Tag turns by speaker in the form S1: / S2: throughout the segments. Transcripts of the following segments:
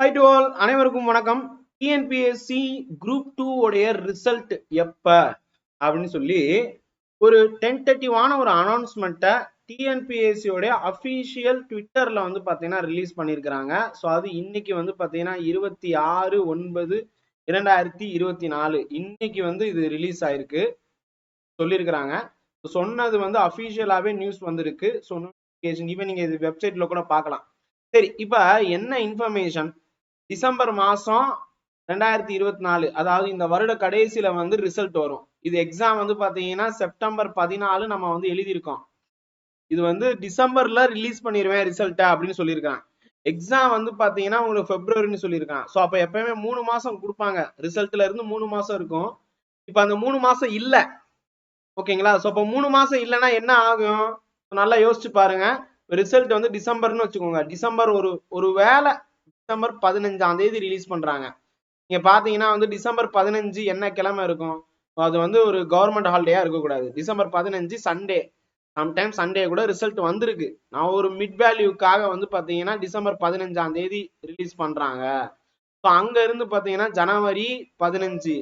S1: High to all அனைவருக்கும் வணக்கம். TNPSC group two உடைய ரிசல்ட் எப்ப? அப்படின்னு சொல்லி ஒரு டென்டேட்டிவான ஒரு அனௌன்ஸ்மெண்ட்டை டிஎன்பிஎஸ்சியோடைய அஃபீஷியல் ட்விட்டர்ல வந்து பாத்தீங்கன்னா ரிலீஸ் பண்ணியிருக்கிறாங்க ஸோ அது இன்னைக்கு வந்து பாத்தீங்கன்னா இருபத்தி ஆறு ஒன்பது இரண்டாயிரத்தி இருபத்தி நாலு. இன்னைக்கு வந்து இது ரிலீஸ் ஆயிருக்கு. சொல்லியிருக்கிறாங்க சொன்னது வந்து அஃபீஷியலாகவே நியூஸ் வந்திருக்கு. ஸோ நோட்டிஃபிகேஷன் ஈவன் நீங்க இது வெப்சைட்ல கூட பார்க்கலாம். சரி இப்ப என்ன இன்ஃபர்மேஷன் டிசம்பர் மாதம் ரெண்டாயிரத்தி இருபத்தி நாலு. அதாவது இந்த வருட கடைசியில வந்து ரிசல்ட் வரும். இது எக்ஸாம் வந்து பாத்தீங்கன்னா செப்டம்பர் பதினாலு நம்ம வந்து எழுதியிருக்கோம். இது வந்து டிசம்பர்ல ரிலீஸ் பண்ணிடுவேன் ரிசல்ட்டை அப்படின்னு சொல்லியிருக்கேன் எக்ஸாம் வந்து பாத்தீங்கன்னா உங்களுக்கு பிப்ரவரின்னு சொல்லியிருக்கான். ஸோ அப்போ எப்பயுமே மூணு மாசம் கொடுப்பாங்க. ரிசல்ட்ல இருந்து மூணு மாசம் இருக்கும். இப்போ அந்த மூணு மாசம் இல்லை. ஓகேங்களா? ஸோ அப்போ மூணு மாசம் இல்லைன்னா என்ன ஆகும்? நல்லா யோசிச்சு பாருங்க. ரிசல்ட் வந்து டிசம்பர்னு வச்சுக்கோங்க. டிசம்பர் ஒரு ஒரு வேலை டிசம்பர் பதினஞ்சாம் தேதி ரிலீஸ் பண்றாங்க. நீங்க பாத்தீங்கன்னா வந்து டிசம்பர் பதினஞ்சு என்ன கிழமை இருக்கும்? அது வந்து ஒரு கவர்மெண்ட் ஹாலிடேயா இருக்கக்கூடாது. டிசம்பர் பதினஞ்சு சண்டே சம்டைம் சண்டே கூட ரிசல்ட் வந்திருக்கு. நான் ஒரு மிட் வேல்யூக்காக வந்து பாத்தீங்கன்னா டிசம்பர் பதினஞ்சாம் தேதி ரிலீஸ் பண்றாங்க. ஸோ அங்க இருந்து பாத்தீங்கன்னா ஜனவரி பதினஞ்சு.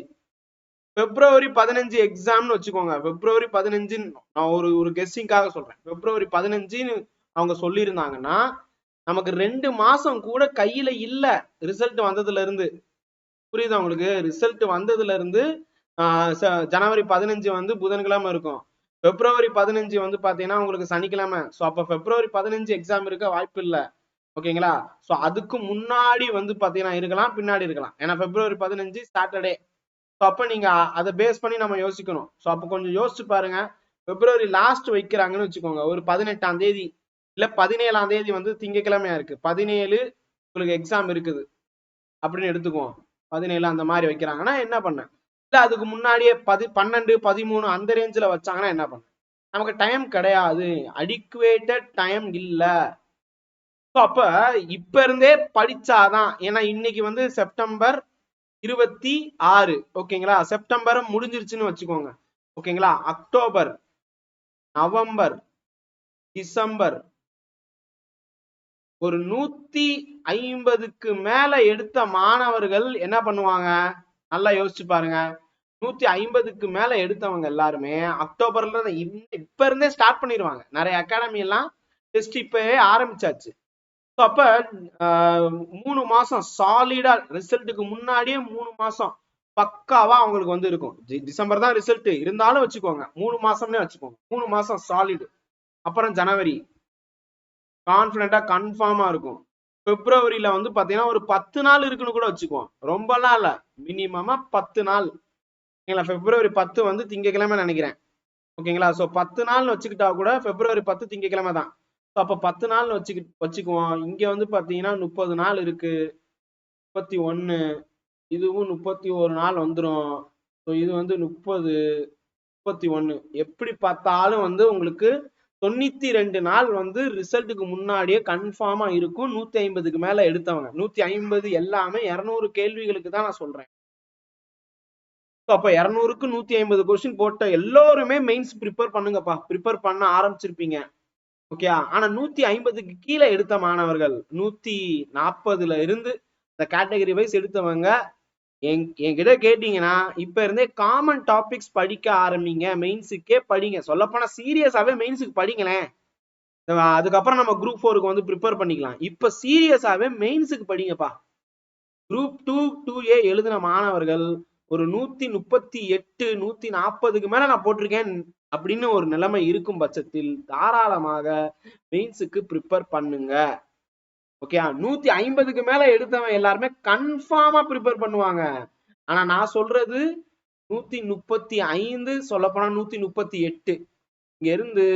S1: பிப்ரவரி பதினஞ்சு எக்ஸாம்னு வச்சுக்கோங்க. பிப்ரவரி பதினஞ்சு நான் ஒரு ஒரு கெஸ்டிங்காக சொல்றேன். பிப்ரவரி பதினஞ்சுன்னு அவங்க சொல்லியிருந்தாங்கன்னா நமக்கு ரெண்டு மாசம் கூட கையில இல்ல. ரிசல்ட் வந்ததுல இருந்து புரியுதா உங்களுக்கு? ரிசல்ட் வந்ததுல இருந்து ஜனவரி பதினஞ்சு வந்து புதன்கிழமை இருக்கும். பிப்ரவரி பதினஞ்சு வந்து பாத்தீங்கன்னா உங்களுக்கு சனிக்கிழமை. ஸோ அப்ப பிப்ரவரி பதினஞ்சு எக்ஸாம் இருக்க வாய்ப்பு இல்லை. ஓகேங்களா? ஸோ அதுக்கு முன்னாடி வந்து பாத்தீங்கன்னா இருக்கலாம் பின்னாடி இருக்கலாம். ஏன்னா பிப்ரவரி பதினஞ்சு சாட்டர்டே ஸோ அப்போ நீங்க அதை பேஸ் பண்ணி நம்ம யோசிக்கணும். ஸோ அப்போ கொஞ்சம் யோசிச்சு பாருங்க. பிப்ரவரி லாஸ்ட் வைக்கிறாங்கன்னு வச்சுக்கோங்க. ஒரு பதினெட்டாம் தேதி. இல்ல பதினேழாம் தேதி வந்து திங்கக்கிழமையா இருக்கு. பதினேழு உங்களுக்கு எக்ஸாம் இருக்குது. அப்படின்னு எடுத்துக்குவோம். பதினேழு அந்த மாதிரி வைக்கிறாங்கன்னா என்ன பண்ண? இல்ல அதுக்கு முன்னாடியே பதி பன்னெண்டு பதிமூணு அந்த ரேஞ்சில் வச்சாங்கன்னா என்ன பண்ண? நமக்கு டைம் கிடையாது. அடிக்குவேட்டட் டைம் இல்ல. ஸோ அப்ப இப்ப இருந்தே படிச்சாதான். ஏன்னா இன்னைக்கு வந்து செப்டம்பர் இருபத்தி ஆறு. ஓகேங்களா? செப்டம்பர் முடிஞ்சிருச்சுன்னு வச்சுக்கோங்க. ஓகேங்களா? அக்டோபர் நவம்பர் டிசம்பர் ஒரு நூத்தி ஐம்பதுக்கு மேல எடுத்த மாணவர்கள் என்ன பண்ணுவாங்க? நல்லா யோசிச்சு பாருங்க. நூத்தி ஐம்பதுக்கு மேல எடுத்தவங்க எல்லாருமே அக்டோபர்ல இப்ப இருந்தே ஸ்டார்ட் பண்ணிடுவாங்க நிறைய அகாடமி எல்லாம் டெஸ்ட் இப்பவே ஆரம்பிச்சாச்சு. ஸோ அப்ப மூணு மாசம் சாலிடா ரிசல்ட்டுக்கு முன்னாடியே மூணு மாசம் பக்காவா அவங்களுக்கு வந்து இருக்கும். டிசம்பர் தான் ரிசல்ட் இருந்தாலும் வச்சுக்கோங்க. மூணு மாசம்னே வச்சுக்கோங்க. மூணு மாசம் சாலிடு அப்புறம் ஜனவரி. கான்ஃபிடண்டா கன்ஃபார்மா இருக்கும். பிப்ரவரியில வந்து பாத்தீங்கன்னா ஒரு பத்து நாள் இருக்குன்னு கூட வச்சுக்குவோம். ரொம்பலாம் இல்ல மினிமமா பத்து நாள். ஓகேங்களா? பிப்ரவரி பத்து வந்து திங்கக்கிழமை நினைக்கிறேன். ஓகேங்களா? ஸோ பத்து நாள்னு வச்சுக்கிட்டா கூட பிப்ரவரி பத்து திங்கக்கிழமை தான். ஸோ அப்போ பத்து நாள்னு வச்சுக்கி வச்சுக்குவோம். இங்க வந்து பாத்தீங்கன்னா முப்பது நாள் இருக்கு. முப்பத்தி ஒன்னு. இதுவும் முப்பத்தி ஒரு நாள் வந்துடும் ஸோ இது வந்து முப்பது முப்பத்தி ஒன்று எப்படி பார்த்தாலும் வந்து உங்களுக்கு தொண்ணூத்தி ரெண்டு நாள் வந்து ரிசல்ட்டுக்கு முன்னாடியே கன்ஃபார்மா இருக்கும். நூத்தி ஐம்பதுக்கு மேல எடுத்தவங்க. நூத்தி ஐம்பது எல்லாமே இருநூறு கேள்விகளுக்கு தான் நான் சொல்றேன். அப்ப இருநூறுக்கு நூத்தி ஐம்பது கொஸ்டின் போட்ட எல்லோருமே மெயின்ஸ் ப்ரிப்பேர் பண்ணுங்கப்பா. ப்ரிப்பேர் பண்ண ஆரம்பிச்சிருப்பீங்க. ஓகே ஆனா நூத்தி ஐம்பதுக்கு கீழே எடுத்த மாணவர்கள் நூத்தி நாற்பதுல இருந்து இந்த கேட்டகரி வைஸ் எடுத்தவங்க என்கிட்ட கேட்டீங்கன்னா இப்ப இருந்தே காமன் டாபிக்ஸ் படிக்க ஆரம்பிங்க மெயின்ஸுக்கே படிங்க. சொல்லப்போனா சீரியஸாவே மெயின்ஸுக்கு படிங்களேன். அதுக்கப்புறம் நம்ம குரூப் ஃபோருக்கு வந்து ப்ரிப்பேர் பண்ணிக்கலாம். இப்ப சீரியஸாவே மெயின்ஸுக்கு படிங்கப்பா. குரூப் டூ டூ ஏ எழுதின மாணவர்கள் ஒரு நூத்தி முப்பத்தி எட்டு நூத்தி நாற்பதுக்கு மேல நான் போட்டிருக்கேன் அப்படின்னு ஒரு நிலைமை இருக்கும் பட்சத்தில் தாராளமாக மெயின்ஸுக்கு ப்ரிப்பேர் பண்ணுங்க. ஓகே நூத்தி ஐம்பதுக்கு மேல எடுத்தவன் எல்லாருமே கன்ஃபார்மா ப்ரிப்பேர் பண்ணுவாங்க. ஆனா நான் சொல்றது நூத்தி முப்பத்தி ஐந்து சொல்லப்போனா நூத்தி முப்பத்தி எட்டு. இங்க இருந்து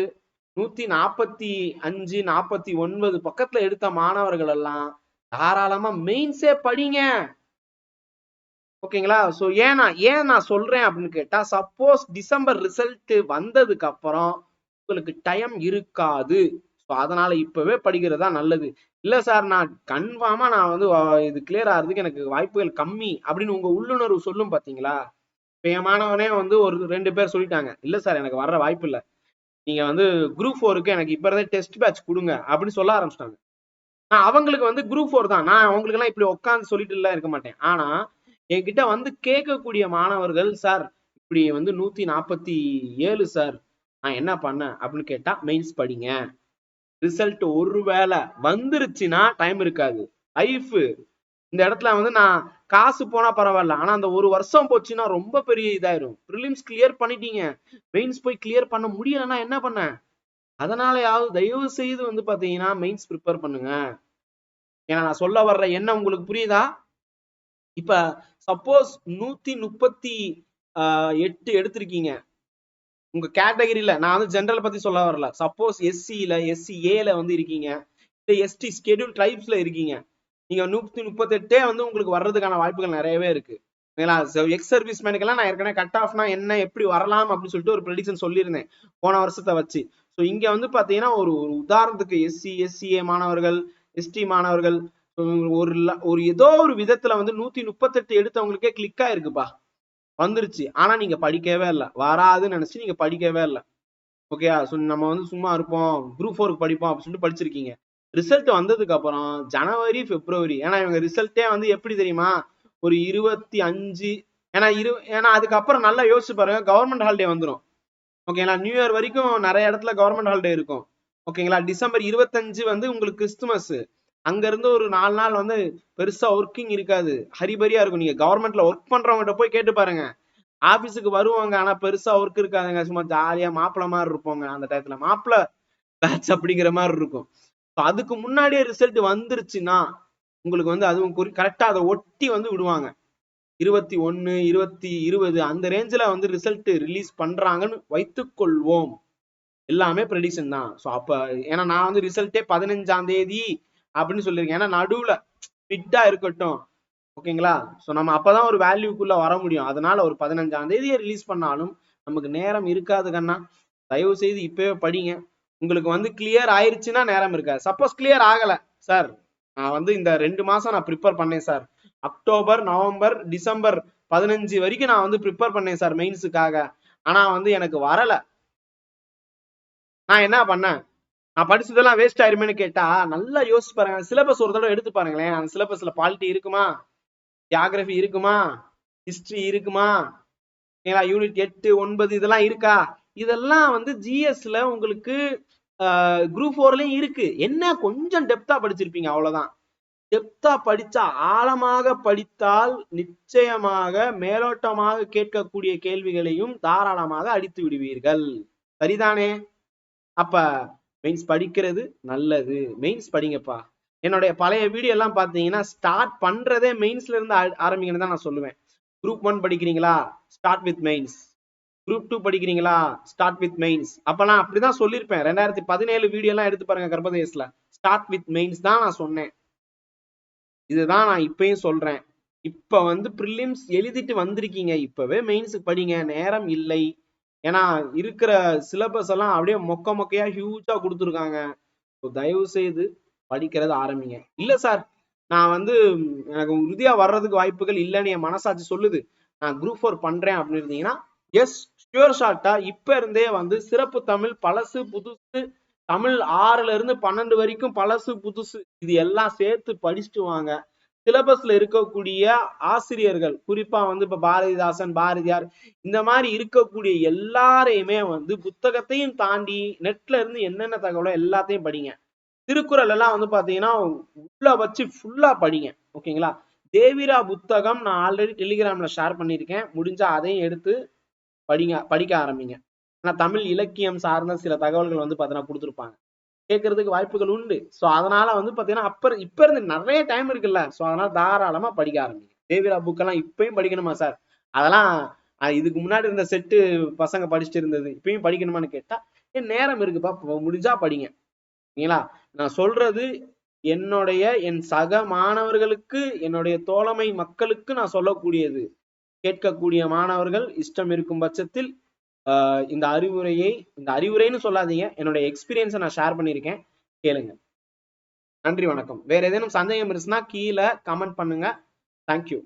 S1: நூத்தி நாற்பத்தி அஞ்சு நாற்பத்தி ஒன்பது பக்கத்துல எடுத்த மாணவர்கள் எல்லாம் தாராளமா மெயின்ஸே படிங்க. ஓகேங்களா சோ ஏன் நான் ஏன் நான் சொல்றேன் அப்படின்னு கேட்டா சப்போஸ் டிசம்பர் ரிசல்ட் வந்ததுக்கு அப்புறம் உங்களுக்கு டைம் இருக்காது. ஸோ அதனால இப்பவே படிக்கிறதா நல்லது. இல்ல சார் நான் கன்ஃபார்மா நான் வந்து இது கிளியர் ஆகிறதுக்கு எனக்கு வாய்ப்புகள் கம்மி அப்படின்னு உங்க உள்ளுணர்வு சொல்லும் பாத்தீங்களா? இப்போ என் மாணவனே வந்து ஒரு ரெண்டு பேர் சொல்லிட்டாங்க. இல்ல சார் எனக்கு வர்ற வாய்ப்பு இல்லை. நீங்க வந்து குரூப் ஃபோருக்கு எனக்கு இப்போ இருந்தே டெஸ்ட் பேட்ச் கொடுங்க அப்படின்னு சொல்ல ஆரம்பிச்சிட்டாங்க. நான் அவங்களுக்கு வந்து குரூப் ஃபோர் தான். நான் அவங்களுக்குலாம் இப்படி உட்காந்து சொல்லிட்டு எல்லாம் இருக்க மாட்டேன். ஆனா என்கிட்ட வந்து கேட்கக்கூடிய மாணவர்கள் சார் இப்படி வந்து நூத்தி நாற்பத்தி ஏழு சார். நான் என்ன பண்ணேன்? அப்படின்னு கேட்டா மெயின்ஸ் படிங்க. ரிசல்ட் ஒருவேளை வந்துருச்சுன்னா டைம் இருக்காது. லைஃப் இந்த இடத்துல வந்து நான் காசு போனா பரவாயில்ல. ஆனா அந்த ஒரு வருஷம் போச்சுன்னா ரொம்ப பெரிய இதாயிரும். ப்ரிலிம்ஸ் கிளியர் பண்ணிட்டீங்க. மெயின்ஸ் போய் கிளியர் பண்ண முடியலன்னா என்ன பண்ண? அதனாலயாவது தயவு செய்து வந்து பாத்தீங்கன்னா மெயின்ஸ் ப்ரிப்பேர் பண்ணுங்க. ஏன்னா நான் சொல்ல வர்ற என்ன உங்களுக்கு புரியுதா? இப்ப சப்போஸ் நூத்தி முப்பத்தி எட்டு எடுத்திருக்கீங்க. உங்க கேட்டகரியில நான் வந்து ஜென்ரல் பத்தி சொல்ல வரல. சப்போஸ் எஸ்சியில எஸ்சி ஏல வந்து இருக்கீங்க. இல்ல எஸ்டி ஸ்கெடியூல் ட்ரைப்ஸ்ல இருக்கீங்க. நீங்க நூத்தி முப்பத்தெட்டே வந்து உங்களுக்கு வர்றதுக்கான வாய்ப்புகள் நிறையவே இருக்கு. எக்ஸ் சர்வீஸ் மேனுக்கெல்லாம் நான் ஏற்கனவே கட் ஆஃப்னா என்ன எப்படி வரலாம் அப்படின்னு சொல்லிட்டு ஒரு ப்ரெடிக்ஷன் சொல்லியிருந்தேன் போன வருஷத்தை வச்சு. ஸோ இங்க வந்து பாத்தீங்கன்னா ஒரு ஒரு உதாரணத்துக்கு எஸ்சி எஸ்சிஏ மாணவர்கள் எஸ்டி மாணவர்கள் ஒரு ஒரு ஏதோ ஒரு விதத்துல வந்து நூத்தி முப்பத்தெட்டு எடுத்தவங்களுக்கே கிளிக் ஆயிருக்குப்பா. வந்துருச்சு. ஆனா நீங்க படிக்கவே இல்லை. வராதுன்னு நினைச்சு நீங்க படிக்கவே இல்லை. ஓகேயா ஸோ நம்ம வந்து சும்மா இருப்போம். குரூப் ஃபோருக்கு படிப்போம் அப்படின்னு சொல்லிட்டு படிச்சிருக்கீங்க. ரிசல்ட் வந்ததுக்கு அப்புறம் ஜனவரி பிப்ரவரி ஏன்னா இவங்க ரிசல்ட்டே வந்து எப்படி தெரியுமா? ஒரு இருபத்தி அஞ்சு. ஏன்னா இரு ஏன்னா அதுக்கப்புறம் நல்லா யோசிச்சு பாருங்க கவர்மெண்ட் ஹாலிடே வந்துடும் ஓகேங்களா நியூ இயர் வரைக்கும் நிறைய இடத்துல கவர்மெண்ட் ஹாலிடே இருக்கும். ஓகேங்களா டிசம்பர் இருபத்தஞ்சு வந்து உங்களுக்கு கிறிஸ்துமஸ் அங்க இருந்து ஒரு நாலு நாள் வந்து பெருசா ஒர்க்கிங் இருக்காது. ஹரிபரியா இருக்கும். நீங்க கவர்மெண்ட்ல ஒர்க் பண்றவங்ககிட்ட போய் கேட்டு பாருங்க. ஆபீஸுக்கு வருவாங்க. ஆனா பெருசா ஒர்க் இருக்காதுங்க. சும்மா ஜாலியா மாப்பிள மாதிரி இருப்போங்க. அந்த டயத்துல மாப்பிள பேட்ச் அப்படிங்கிற மாதிரி இருக்கும். அதுக்கு முன்னாடியே ரிசல்ட் வந்துருச்சுன்னா உங்களுக்கு வந்து அதுவும் கரெக்டா அதை ஒட்டி வந்து விடுவாங்க. இருபத்தி ஒன்னு இருபத்தி இருபது அந்த ரேஞ்சில் வந்து ரிசல்ட் ரிலீஸ் பண்றாங்கன்னு வைத்துக்கொள்வோம். எல்லாமே ப்ரெடிக்ஷன் தான். ஸோ அப்ப ஏன்னா நான் வந்து ரிசல்ட்டே பதினஞ்சாம் தேதி அப்படின்னு சொல்லியிருக்கேன். ஏன்னா நடுவுல ஃபிட்டா இருக்கட்டும். ஓகேங்களா? ஸோ நம்ம அப்பதான் ஒரு வேல்யூக்குள்ள வர முடியும். அதனால ஒரு பதினஞ்சாம் தேதியை ரிலீஸ் பண்ணாலும் நமக்கு நேரம் இருக்காது கண்ணா. தயவு செய்து இப்பவே படிங்க. உங்களுக்கு வந்து கிளியர் ஆயிருச்சுன்னா நேரம் இருக்காது. சப்போஸ் கிளியர் ஆகல சார் நான் வந்து இந்த ரெண்டு மாசம் நான் ப்ரிப்பேர் பண்ணேன் சார் அக்டோபர் நவம்பர் டிசம்பர் பதினஞ்சு வரைக்கும் நான் வந்து ப்ரிப்பேர் பண்ணேன் சார் மெயின்ஸுக்காக ஆனா வந்து எனக்கு வரல. நான் என்ன பண்ணேன்? நான் படிச்சதெல்லாம் வேஸ்ட் ஆயிருமேன்னு கேட்டா நல்லா யோசிச்சு பாருங்க. சிலபஸ் ஒரு தடவை எடுத்து பாருங்களேன். அந்த சிலபஸ்ல பாலிட்டி இருக்குமா? ஜியாகிரபி இருக்குமா? ஹிஸ்டரி இருக்குமா? ஏன்னா யூனிட் எட்டு ஒன்பது இதெல்லாம் இருக்கா? இதெல்லாம் வந்து ஜிஎஸ்ல உங்களுக்கு குரூப் ஃபோர்லயும் இருக்கு. என்ன கொஞ்சம் டெப்தா படிச்சிருப்பீங்க அவ்வளவுதான். டெப்தா படிச்சா ஆழமாக படித்தால் நிச்சயமாக மேலோட்டமாக கேட்கக்கூடிய கேள்விகளையும் தாராளமாக அடித்து விடுவீர்கள். சரிதானே? அப்ப மெயின்ஸ் படிக்கிறது நல்லது. மெயின்ஸ் படிங்கப்பா. என்னுடைய பழைய வீடியோ எல்லாம் பார்த்தீங்கன்னா ஸ்டார்ட் பண்றதே மெயின்ஸ்ல இருந்து ஆ- ஆரம்பிங்கன்னு தான் நான் சொல்லுவேன். குரூப் ஒன் படிக்கிறீங்களா? Start with mains group two படிக்கிறீங்களா? ஸ்டார்ட் வித் மெயின்ஸ் அப்பெல்லாம் அப்படிதான் சொல்லியிருப்பேன். ரெண்டாயிரத்தி பதினேழு வீடியோ எல்லாம் எடுத்து பாருங்க கர்ப்பதேசில் ஸ்டார்ட் வித் மெயின்ஸ் தான் நான் சொன்னேன். இதுதான் நான் இப்பயும் சொல்றேன். இப்ப வந்து ப்ரிலிம்ஸ் எழுதிட்டு வந்திருக்கீங்க. இப்பவே மெயின்ஸுக்கு படிங்க. நேரம் இல்லை. ஏன்னா இருக்கிற சிலபஸ் எல்லாம் அப்படியே மொக்க மொக்கையா ஹியூஜா கொடுத்துருக்காங்க. தயவு செய்து படிக்கிறத ஆரம்பிங்க. இல்ல சார் நான் வந்து எனக்கு உறுதியா வர்றதுக்கு வாய்ப்புகள் இல்லைன்னு என் மனசாட்சி சொல்லுது. நான் குரூப் ஃபோர் பண்றேன் அப்படின்னு இருந்தீங்கன்னா எஸ் ஷியூர் ஷார்ட்டா இப்ப இருந்தே வந்து சிறப்பு தமிழ் பழசு புதுசு தமிழ் ஆறுல இருந்து பன்னெண்டு வரைக்கும் பழசு புதுசு இது எல்லாம் சேர்த்து படிச்சுட்டு வாங்க. சிலபஸ்ல இருக்கக்கூடிய ஆசிரியர்கள் குறிப்பா வந்து இப்ப பாரதிதாசன் பாரதியார் இந்த மாதிரி இருக்கக்கூடிய எல்லாரையுமே வந்து புத்தகத்தையும் தாண்டி நெட்ல இருந்து என்னென்ன தகவலோ எல்லாத்தையும் படிங்க. திருக்குறள் எல்லாம் வந்து பாத்தீங்கன்னா உள்ள வச்சு ஃபுல்லா படிங்க ஓகேங்களா தேவிரா புத்தகம் நான் ஆல்ரெடி டெலிகிராம்ல ஷேர் பண்ணியிருக்கேன். முடிஞ்சா அதையும் எடுத்து படிங்க படிக்க ஆரம்பிங்க. ஆனா தமிழ் இலக்கியம் சார்ந்த சில தகவல்கள் வந்து பாத்தீங்கன்னா கொடுத்துருப்பாங்க. கேட்கறதுக்கு வாய்ப்புகள் உண்டு. சோ அதனால வந்து பாத்தீங்கன்னா அப்ப இப்ப இருந்து நிறைய டைம் இருக்குல்ல. சோ அதனால தாராளமா படிக்க ஆரம்பிங்க. தேவிரா புக்கெல்லாம் இப்பயும் படிக்கணுமா சார் அதெல்லாம் இதுக்கு முன்னாடி இருந்த செட்டு பசங்க படிச்சுட்டு இருந்தது இப்பயும் படிக்கணுமான்னு கேட்டா என் நேரம் இருக்குப்பா முடிஞ்சா படிங்க. சரிங்களா? நான் சொல்றது என்னுடைய என் சக மாணவர்களுக்கு என்னுடைய தோழமை மக்களுக்கு நான் சொல்லக்கூடியது. கேட்கக்கூடிய மாணவர்கள் இஷ்டம் இருக்கும் பட்சத்தில் இந்த அறிவுரையை இந்த அறிவுரைன்னு சொல்லாதீங்க. என்னுடைய எக்ஸ்பீரியன்ஸை நான் ஷேர் பண்ணியிருக்கேன். கேளுங்க. நன்றி வணக்கம். வேற ஏதேனும் சந்தேகம் இருந்துச்சுன்னா கீழே கமெண்ட் பண்ணுங்க. தேங்க்யூ